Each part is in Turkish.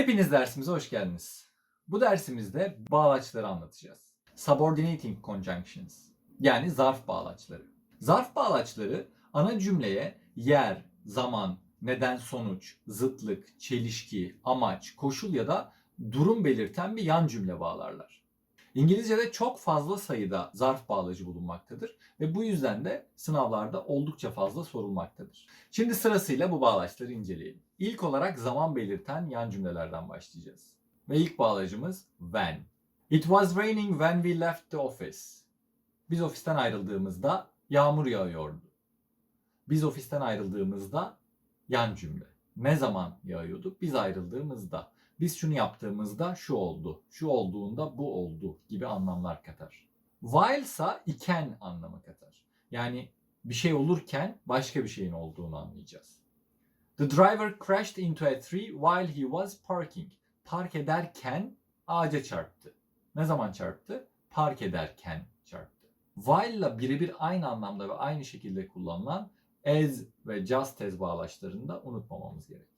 Hepiniz dersimize hoş geldiniz. Bu dersimizde bağlaçları anlatacağız. Subordinating conjunctions yani zarf bağlaçları. Zarf bağlaçları ana cümleye yer, zaman, neden sonuç, zıtlık, çelişki, amaç, koşul ya da durum belirten bir yan cümle bağlarlar. İngilizce'de çok fazla sayıda zarf bağlacı bulunmaktadır ve bu yüzden de sınavlarda oldukça fazla sorulmaktadır. Şimdi sırasıyla bu bağlaçları inceleyelim. İlk olarak zaman belirten yan cümlelerden başlayacağız. Ve ilk bağlacımız when. It was raining when we left the office. Biz ofisten ayrıldığımızda yağmur yağıyordu. Biz ofisten ayrıldığımızda yan cümle. Ne zaman yağıyordu? Biz ayrıldığımızda. Biz şunu yaptığımızda şu oldu. Şu olduğunda bu oldu gibi anlamlar katar. While ise iken anlamı katar. Yani bir şey olurken başka bir şeyin olduğunu anlayacağız. The driver crashed into a tree while he was parking. Park ederken ağaca çarptı. Ne zaman çarptı? Park ederken çarptı. While ile birebir aynı anlamda ve aynı şekilde kullanılan as ve just as bağlaçlarını unutmamamız gerek.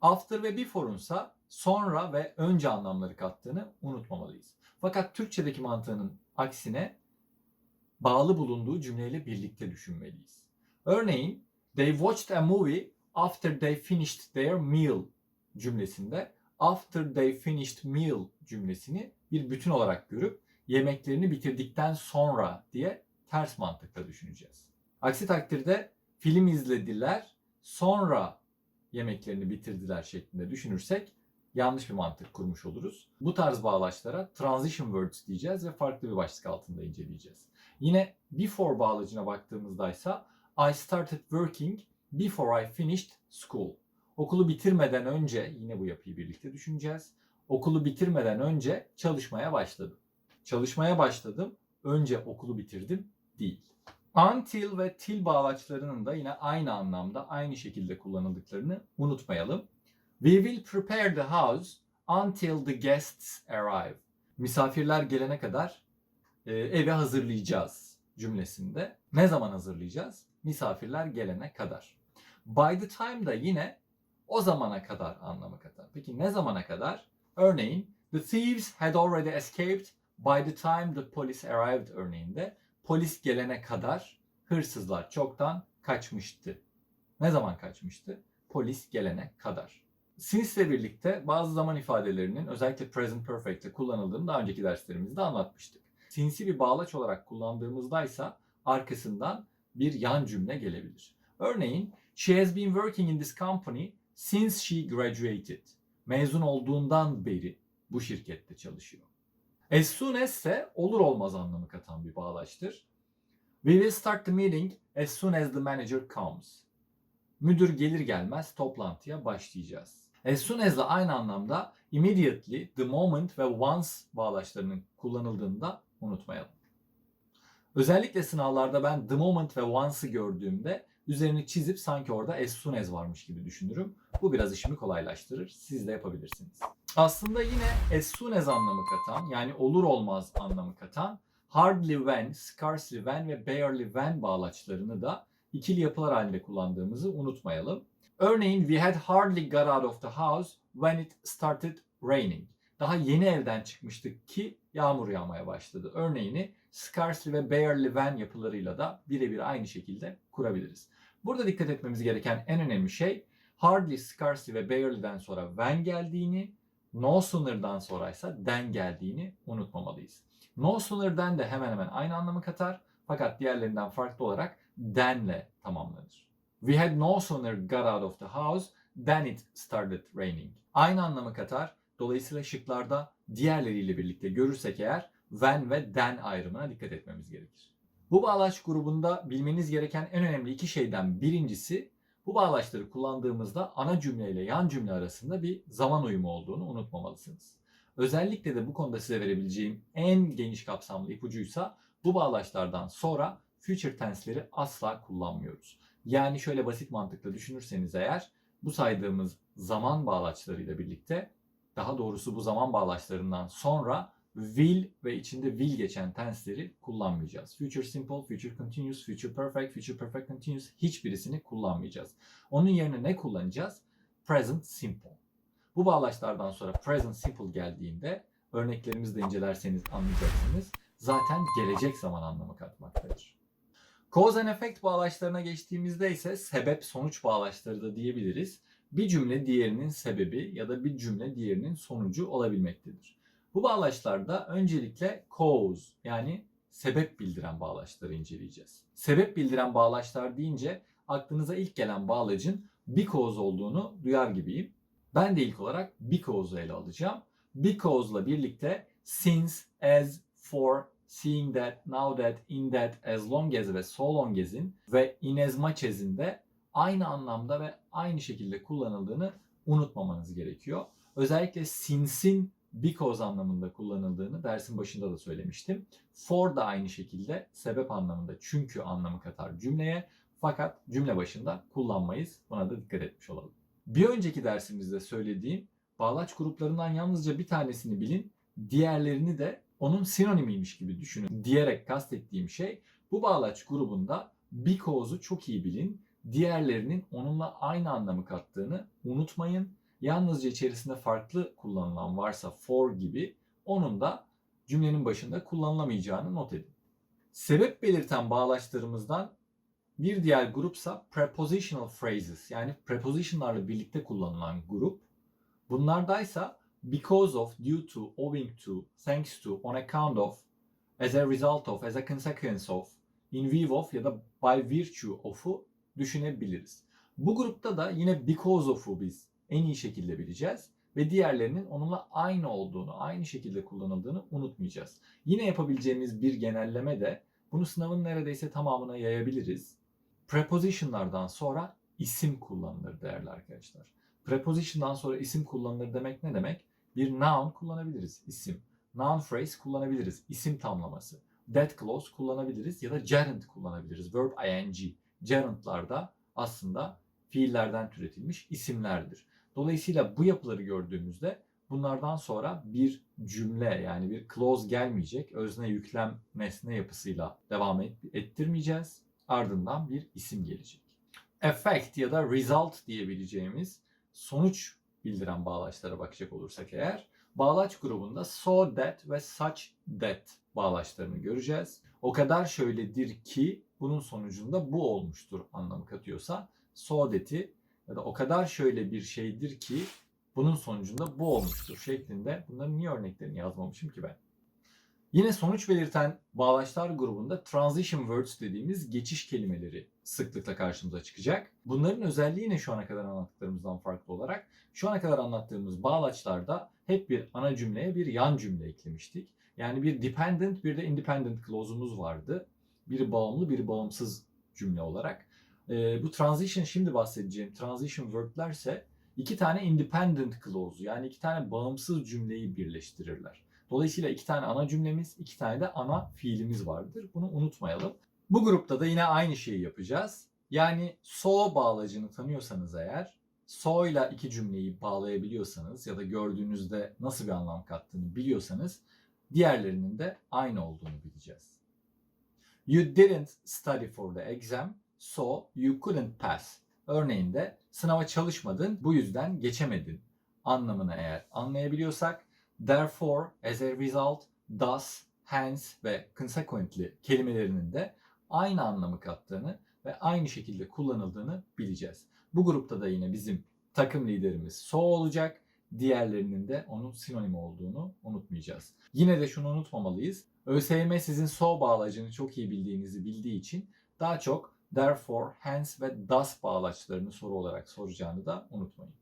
After ve before'un ise sonra ve önce anlamları kattığını unutmamalıyız. Fakat Türkçedeki mantığının aksine bağlı bulunduğu cümleyle birlikte düşünmeliyiz. Örneğin, they watched a movie after they finished their meal cümlesinde after they finished meal cümlesini bir bütün olarak görüp yemeklerini bitirdikten sonra diye ters mantıkla düşüneceğiz. Aksi takdirde film izlediler sonra yemeklerini bitirdiler şeklinde düşünürsek yanlış bir mantık kurmuş oluruz. Bu tarz bağlaçlara transition words diyeceğiz ve farklı bir başlık altında inceleyeceğiz. Yine before bağlacına baktığımızda ise I started working before I finished school. Okulu bitirmeden önce yine bu yapıyı birlikte düşüneceğiz. Okulu bitirmeden önce çalışmaya başladım. Çalışmaya başladım, önce okulu bitirdim değil. Until ve till bağlaçlarının da yine aynı anlamda aynı şekilde kullanıldıklarını unutmayalım. We will prepare the house until the guests arrive. Misafirler gelene kadar e, evi hazırlayacağız cümlesinde. Ne zaman hazırlayacağız? Misafirler gelene kadar. By the time da yine o zamana kadar anlamı katar. Peki ne zamana kadar? Örneğin the thieves had already escaped by the time the police arrived örneğinde polis gelene kadar hırsızlar çoktan kaçmıştı. Ne zaman kaçmıştı? Polis gelene kadar. Since ile birlikte bazı zaman ifadelerinin özellikle present perfect'te kullanıldığını daha önceki derslerimizde anlatmıştık. Since'i bir bağlaç olarak kullandığımızda ise arkasından bir yan cümle gelebilir. Örneğin She has been working in this company since she graduated. Mezun olduğundan beri bu şirkette çalışıyor. As soon as ise olur olmaz anlamı katan bir bağlaçtır. We will start the meeting as soon as the manager comes. Müdür gelir gelmez toplantıya başlayacağız. As soon as ile aynı anlamda immediately, the moment ve once bağlaçlarının kullanıldığında unutmayalım. Özellikle sınavlarda ben the moment ve once'ı gördüğümde üzerini çizip sanki orada as soon varmış gibi düşünürüm. Bu biraz işimi kolaylaştırır. Siz de yapabilirsiniz. Aslında yine as soon anlamı katan yani olur olmaz anlamı katan hardly when, scarcely when ve barely when bağlaçlarını da ikili yapılar halinde kullandığımızı unutmayalım. Örneğin we had hardly got out of the house when it started raining. Daha yeni evden çıkmıştık ki yağmur yağmaya başladı. Örneğini scarcely ve barely when yapılarıyla da birebir aynı şekilde kurabiliriz. Burada dikkat etmemiz gereken en önemli şey hardly, scarcely ve barely'den sonra when geldiğini, no sooner'dan sonra ise then geldiğini unutmamalıyız. No sooner'den de hemen hemen aynı anlamı katar fakat diğerlerinden farklı olarak then'le tamamlanır. We had no sooner got out of the house than it started raining. Aynı anlamı katar. Dolayısıyla şıklarda diğerleriyle birlikte görürsek eğer when ve then ayrımına dikkat etmemiz gerekir. Bu bağlaç grubunda bilmeniz gereken en önemli iki şeyden birincisi bu bağlaçları kullandığımızda ana cümle ile yan cümle arasında bir zaman uyumu olduğunu unutmamalısınız. Özellikle de bu konuda size verebileceğim en geniş kapsamlı ipucuysa bu bağlaçlardan sonra future tense'leri asla kullanmıyoruz. Yani şöyle basit mantıkla düşünürseniz eğer bu saydığımız zaman bağlaçlarıyla birlikte daha doğrusu bu zaman bağlaçlarından sonra will ve içinde will geçen tense'leri kullanmayacağız. Future simple, future continuous, future perfect, future perfect continuous hiçbirisini kullanmayacağız. Onun yerine ne kullanacağız? Present simple. Bu bağlaçlardan sonra present simple geldiğinde örneklerimizde incelerseniz anlayacaksınız. Zaten gelecek zaman anlamı katmaktadır. Cause and effect bağlaçlarına geçtiğimizde ise sebep sonuç bağlaçları da diyebiliriz. Bir cümle diğerinin sebebi ya da bir cümle diğerinin sonucu olabilmektedir. Bu bağlaçlarda öncelikle cause yani sebep bildiren bağlaçları inceleyeceğiz. Sebep bildiren bağlaçlar deyince aklınıza ilk gelen bağlacın because olduğunu duyar gibiyim. Ben de ilk olarak because'u ele alacağım. Because'la birlikte since, as, for, seeing that, now that, in that, as long as ve so long as'in ve in as much as'in de aynı anlamda ve aynı şekilde kullanıldığını unutmamanız gerekiyor. Özellikle since'in because anlamında kullanıldığını dersin başında da söylemiştim. For da aynı şekilde sebep anlamında çünkü anlamı katar cümleye fakat cümle başında kullanmayız. Buna da dikkat etmiş olalım. Bir önceki dersimizde söylediğim bağlaç gruplarından yalnızca bir tanesini bilin, diğerlerini de onun sinonimiymiş gibi düşünün diyerek kastettiğim şey bu bağlaç grubunda because'u çok iyi bilin, diğerlerinin onunla aynı anlamı kattığını unutmayın. Yalnızca içerisinde farklı kullanılan varsa for gibi onun da cümlenin başında kullanılamayacağını not edin. Sebep belirten bağlaçlarımızdan bir diğer grupsa prepositional phrases yani prepositionlarla birlikte kullanılan grup. Bunlardaysa because of, due to, owing to, thanks to, on account of, as a result of, as a consequence of, in view of ya da by virtue of'u düşünebiliriz. Bu grupta da yine because of'u biz en iyi şekilde bileceğiz ve diğerlerinin onunla aynı olduğunu, aynı şekilde kullanıldığını unutmayacağız. Yine yapabileceğimiz bir genelleme de bunu sınavın neredeyse tamamına yayabiliriz. Prepositionlardan sonra isim kullanılır değerli arkadaşlar. Preposition'dan sonra isim kullanılır demek ne demek? Bir noun kullanabiliriz, isim. Noun phrase kullanabiliriz, isim tamlaması. That clause kullanabiliriz ya da gerund kullanabiliriz. Verb ing. Gerundlar da aslında fiillerden türetilmiş isimlerdir. Dolayısıyla bu yapıları gördüğümüzde bunlardan sonra bir cümle yani bir clause gelmeyecek. Özne yüklem nesne yapısıyla devam et- ettirmeyeceğiz. Ardından bir isim gelecek. Effect ya da result diyebileceğimiz sonuç bildiren bağlaçlara bakacak olursak eğer bağlaç grubunda so that ve such that bağlaçlarını göreceğiz. O kadar şöyledir ki bunun sonucunda bu olmuştur anlamı katıyorsa so that'i ya da o kadar şöyle bir şeydir ki bunun sonucunda bu olmuştur şeklinde bunların niye örneklerini yazmamışım ki ben? Yine sonuç belirten bağlaçlar grubunda transition words dediğimiz geçiş kelimeleri sıklıkla karşımıza çıkacak. Bunların özelliği ne şu ana kadar anlattıklarımızdan farklı olarak? Şu ana kadar anlattığımız bağlaçlarda hep bir ana cümleye bir yan cümle eklemiştik. Yani bir dependent bir de independent clause'umuz vardı. Biri bağımlı biri bağımsız cümle olarak. Ee, bu transition şimdi bahsedeceğim transition verb'lerse iki tane independent clause yani iki tane bağımsız cümleyi birleştirirler. Dolayısıyla iki tane ana cümlemiz, iki tane de ana fiilimiz vardır. Bunu unutmayalım. Bu grupta da yine aynı şeyi yapacağız. Yani so bağlacını tanıyorsanız eğer, so ile iki cümleyi bağlayabiliyorsanız ya da gördüğünüzde nasıl bir anlam kattığını biliyorsanız diğerlerinin de aynı olduğunu bileceğiz. You didn't study for the exam, so you couldn't pass. Örneğinde sınava çalışmadın, bu yüzden geçemedin anlamını eğer anlayabiliyorsak therefore, as a result, thus, hence ve consequently kelimelerinin de aynı anlamı kattığını ve aynı şekilde kullanıldığını bileceğiz. Bu grupta da yine bizim takım liderimiz so olacak. Diğerlerinin de onun sinonimi olduğunu unutmayacağız. Yine de şunu unutmamalıyız. ÖSYM sizin so bağlacını çok iyi bildiğinizi bildiği için daha çok therefore, hence ve thus bağlaçlarını soru olarak soracağını da unutmayın.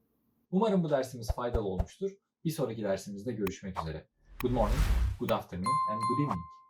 Umarım bu dersimiz faydalı olmuştur. Bir sonraki dersimizde görüşmek üzere. Good morning, good afternoon and good evening.